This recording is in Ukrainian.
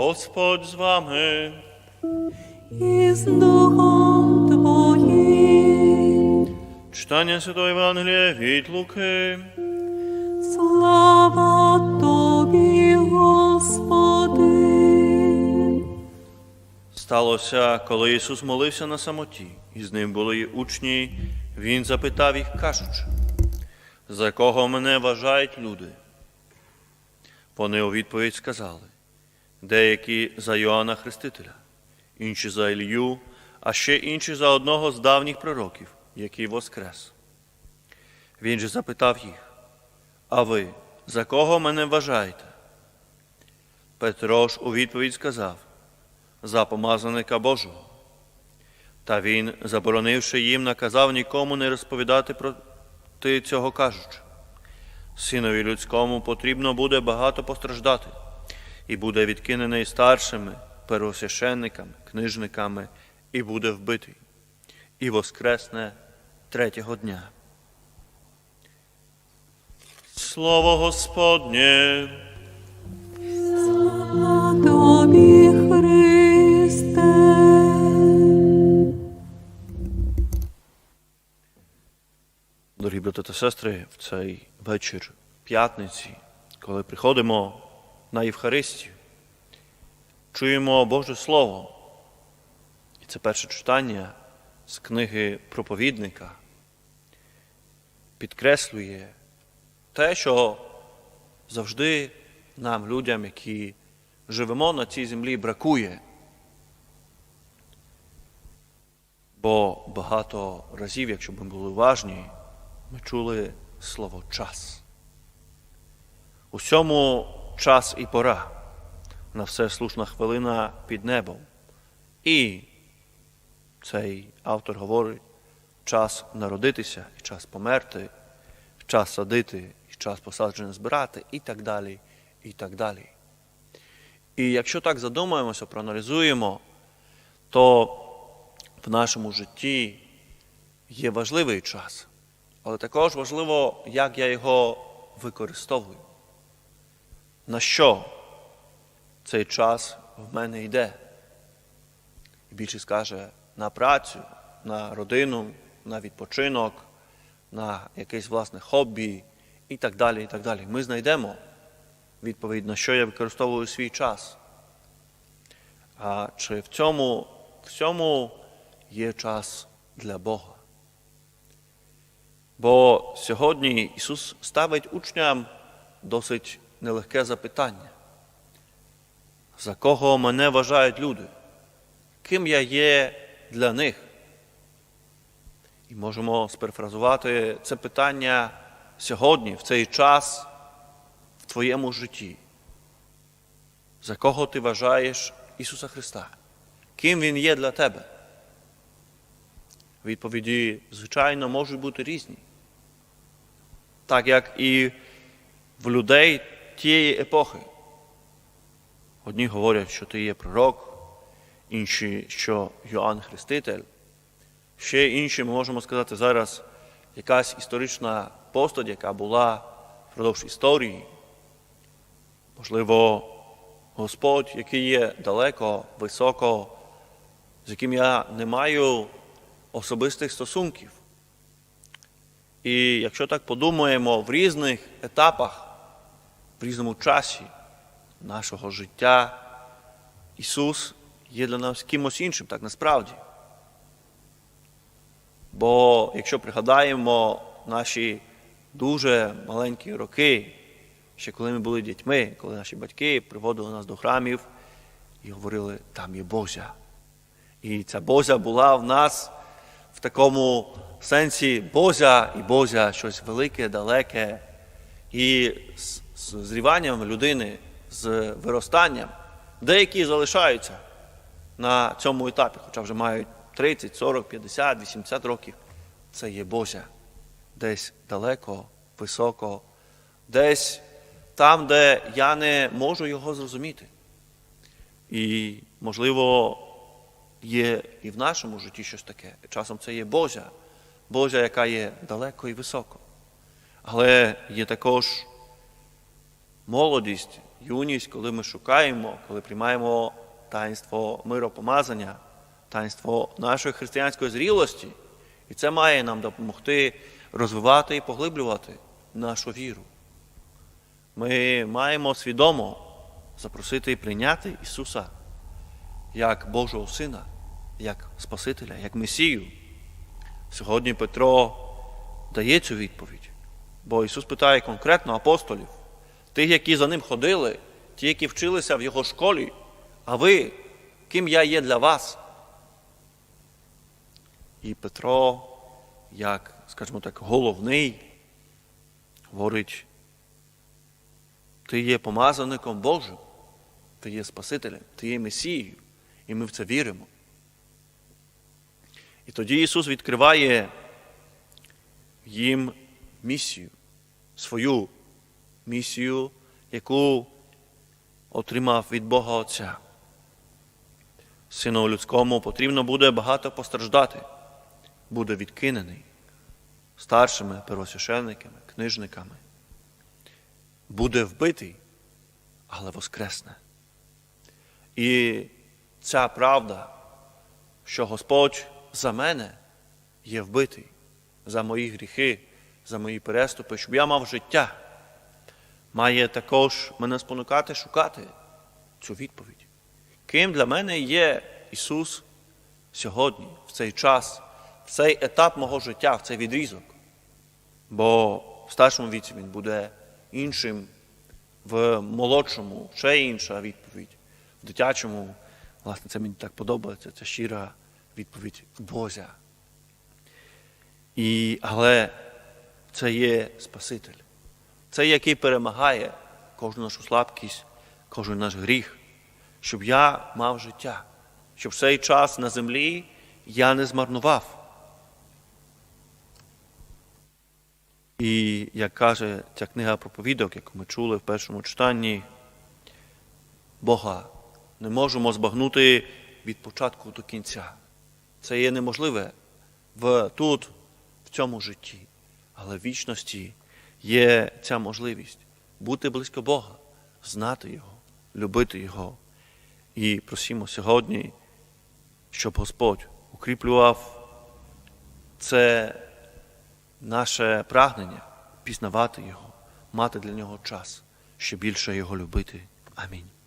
Господь з вами. і з Духом Твоїм. Читання Святого Євангелія від Луки. Слава Тобі, Господи. Сталося, коли Ісус молився на самоті, і з ним були учні, Він запитав їх, кажучи, за кого мене вважають люди? Вони у відповідь сказали, деякі за Йоанна Хрестителя, інші за Ілью, а ще інші за одного з давніх пророків, який воскрес. Він же запитав їх, а ви за кого мене вважаєте? Петро ж у відповідь сказав, за помазаника Божого. Та він, заборонивши їм, наказав нікому не розповідати про ти цього кажучи. Синові людському потрібно буде багато постраждати, і буде відкинений старшими, первосвященниками, книжниками, і буде вбитий, і воскресне третього дня. Слово Господнє. Слава Тобі, Христе. Дорогі брати та сестри, в цей вечір п'ятниці, коли приходимо на Євхаристію, чуємо Боже Слово. І це перше читання з книги проповідника підкреслює те, що завжди нам, людям, які живемо на цій землі, бракує. Бо багато разів, якщо ми були уважні, ми чули слово час. Усьому час і пора. На все слушна хвилина під небом. І цей автор говорить, час народитися, і час померти, час садити, і час посадження збирати, і так далі, і так далі. І якщо так задумаємося, проаналізуємо, то в нашому житті є важливий час. Але також важливо, як я його використовую. На що цей час в мене йде? І більшість скаже на працю, на родину, на відпочинок, на якесь власне хобі і так далі. і так далі. Ми знайдемо відповідь, на що я використовую свій час. А чи в цьому всьому є час для Бога? Бо сьогодні Ісус ставить учням досить нелегке запитання. За кого мене вважають люди? Ким я є для них? І можемо сперефразувати це питання сьогодні, в цей час, в твоєму житті. За кого ти вважаєш Ісуса Христа? Ким Він є для тебе? Відповіді, звичайно, можуть бути різні. Так як і в людей тієї епохи. Одні говорять, що ти є пророк, інші, що Йоанн Хреститель. Ще інші ми можемо сказати зараз якась історична постать, яка була впродовж історії. Можливо, Господь, який є далеко, високо, з яким я не маю особистих стосунків. І якщо так подумаємо, в різних етапах, в різному часі нашого життя, Ісус є для нас кимось іншим, так насправді. Бо якщо пригадаємо наші дуже маленькі роки, ще коли ми були дітьми, коли наші батьки приводили нас до храмів і говорили, там є Божа. І ця Божа була в нас в такому сенсі Божа і Божа щось велике, далеке. І з зріванням людини, з виростанням, деякі залишаються на цьому етапі, хоча вже мають 30, 40, 50, 80 років. Це є Божа. Десь далеко, високо, десь там, де я не можу його зрозуміти. І, можливо, є і в нашому житті щось таке. Часом це є Божа, Божа, яка є далеко і високо. Але є також молодість, юність, коли ми шукаємо, коли приймаємо таїнство миропомазання, таїнство нашої християнської зрілості. І це має нам допомогти розвивати і поглиблювати нашу віру. Ми маємо свідомо запросити і прийняти Ісуса як Божого Сина, як Спасителя, як Месію. Сьогодні Петро дає цю відповідь, бо Ісус питає конкретно апостолів, тих, які за ним ходили, ті, які вчилися в Його школі, а ви, ким я є для вас? І Петро, як, скажімо так, головний, говорить, ти є помазаником Божим, ти є Спасителем, ти є Месією, і ми в це віримо. І тоді Ісус відкриває їм місію, свою місію, яку отримав від Бога Отця. Сину людському потрібно буде багато постраждати, буде відкинений старшими первосвященниками, книжниками, буде вбитий, але воскресне. І ця правда, що Господь за мене є вбитий, за мої гріхи, за мої переступи, щоб я мав життя, має також мене спонукати шукати цю відповідь. Ким для мене є Ісус сьогодні, в цей час, в цей етап мого життя, в цей відрізок? Бо в старшому віці він буде іншим, в молодшому ще інша відповідь. В дитячому, власне, це мені так подобається, це щира відповідь Божа. І, але це є Спаситель. Це який перемагає кожну нашу слабкість, кожен наш гріх, щоб я мав життя, щоб цей час на землі я не змарнував. І як каже ця книга проповідок, яку ми чули в першому читанні, Бога не можемо збагнути від початку до кінця. Це є неможливе в, тут, в цьому житті. Але в вічності є ця можливість бути близько Бога, знати Його, любити Його. І просимо сьогодні, щоб Господь укріплював це наше прагнення пізнавати Його, мати для нього час, ще більше Його любити. Амінь.